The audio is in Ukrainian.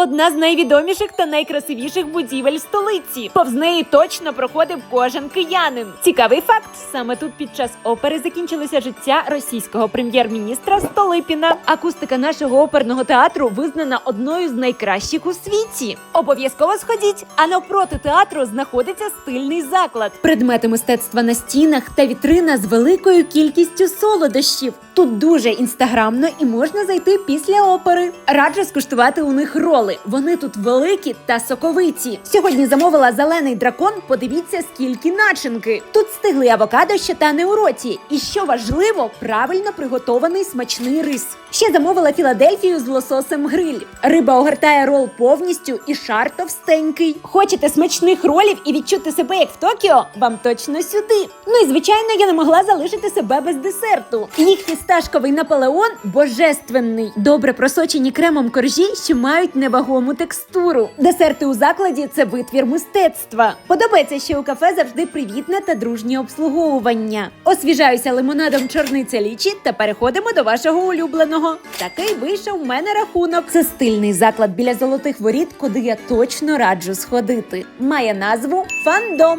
одна з найвідоміших та найкрасивіших будівель столиці. Повз неї точно проходив кожен киянин. Цікавий факт: саме тут під час опери закінчилося життя російського прем'єр-міністра Столипіна. Акустика нашого оперного театру визнана одною з найкращих у світі. Обов'язково сходіть. А навпроти театру знаходиться стильний заклад, предмети мистецтва на стінах та вітрина з великою кількістю солодощів. Тут дуже інстаграмно і можна зайти після опери. Раджу скуштувати у них роли. Вони тут великі та соковиті. Сьогодні замовила зелений дракон. Подивіться, скільки начинки. Тут стиглий авокадо, що тане у роті. І що важливо, правильно приготований смачний рис. Ще замовила Філадельфію з лососем гриль. Риба огортає рол повністю і шар товстенький. Хочете смачних ролів і відчути себе як в Токіо? Вам точно сюди. Ну і звичайно, я не могла залишити себе без десерту. Їх фісташковий наполеон божественний, добре просочені кремом коржі, що мають невагому текстуру. Десерти у закладі це витвір мистецтва. Подобається, що у кафе завжди привітне та дружнє обслуговування. Освіжаюся лимонадом чорниця лічі та переходимо до вашого улюбленого. Такий вийшов в мене рахунок. Це стильний заклад біля золотих воріт, куди я точно раджу сходити. Має назву Фандом.